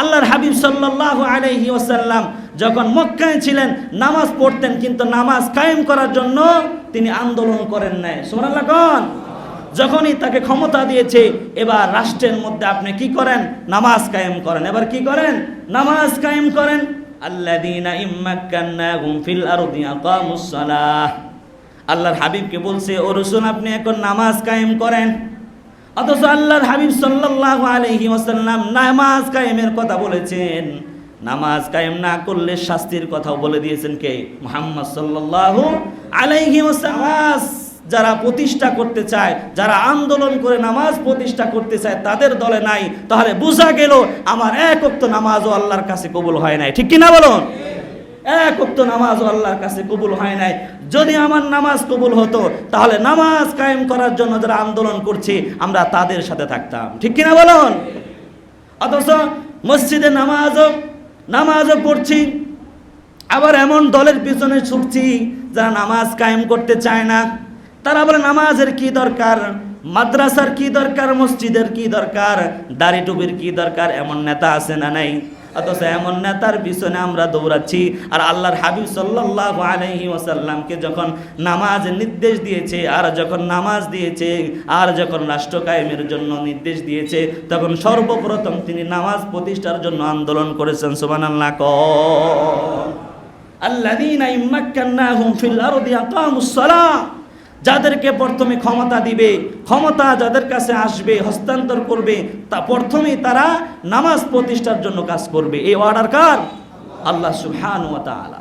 আল্লাহর হাবিব সাল্লাল্লাহু আলাইহি ওয়াসাল্লাম যখন মক্কায় ছিলেন, নামাজ পড়তেন, কিন্তু নামাজ কায়েম করার জন্য তিনি আন্দোলন করেন নাই। সুবহানাল্লাহ, কন। যখনই তাকে ক্ষমতা দিয়েছে, এবার রাষ্ট্রের মধ্যে আপনি কি করেন? নামাজ কায়েম করেন। এবার কি করেন? নামাজ কায়েম করেন। আল্লাযীনা ইম্মাক্কান্নাহুম ফিল আরদি আকামুস সালাহ। আল্লাহর হাবিবকে বলছে, ও রসুন আপনি এখন নামাজ কায়েম করেন। অথচ আল্লাহর হাবিব সাল্লাল্লাহু আলাইহি ওয়াসাল্লাম নামাজ কায়েমের কথা বলেছেন। নামাজ কায়েম না করলে শাস্তির কথাও বলে দিয়েছেন কে? মুহাম্মদ সাল্লাল্লাহু আলাইহি ওয়াসাল্লাম। যারা প্রতিষ্ঠা করতে চায়, যারা আন্দোলন করে নামাজ প্রতিষ্ঠা করতে চায়, তাদের দলে নাই। তাহলে বোঝা গেল, আমার এক নামাজও আল্লাহর কাছে কবুল হয় নাই। ঠিক কিনা বলুন? এক ওয়াক্ত নামাজও আল্লাহর কাছে কবুল হয় নাই। যদি আমার নামাজ কবুল হতো, তাহলে নামাজ কায়েম করার জন্য যারা আন্দোলন করছে, আমরা তাদের সাথে থাকতাম। ঠিক কিনা বলুন? অথচ মসজিদে নামাজও নামাজও পড়ছি। আবার এমন দলের পিছনে ছুটছি, যারা নামাজ কায়েম করতে চায় না। তারা বলে, নামাজের কি দরকার? মাদ্রাসার কি দরকার? মসজিদের কি দরকার? দাড়ি টুপির কি দরকার? এমন নেতা আছে না নাই? অথচ এমন নেতার পিছনে আমরা দৌড়াচ্ছি। আর আল্লাহর হাবিব সাল্লাল্লাহু আলাইহি ওয়াসাল্লামকে যখন নামাজ নির্দেশ দিয়েছে, আর যখন নামাজ দিয়েছে, আর যখন রাষ্ট্র কায়েমের জন্য নির্দেশ দিয়েছে, তখন সর্বপ্রথম তিনি নামাজ প্রতিষ্ঠার জন্য আন্দোলন করেছেন। সুবহানাল্লাহ, ক। আল্লাযীনা ইম্মাক্কান্নাহুম ফিল আরদি আকামুস সালাহ যাদেরকে প্রথমে ক্ষমতা দিবে, ক্ষমতা যাদের কাছে আসবে, হস্তান্তর করবে, তা প্রথমে তারা নামাজ প্রতিষ্ঠার জন্য কাজ করবে। এই অর্ডার কার? আল্লাহ সুহান ওয়া তাআলা।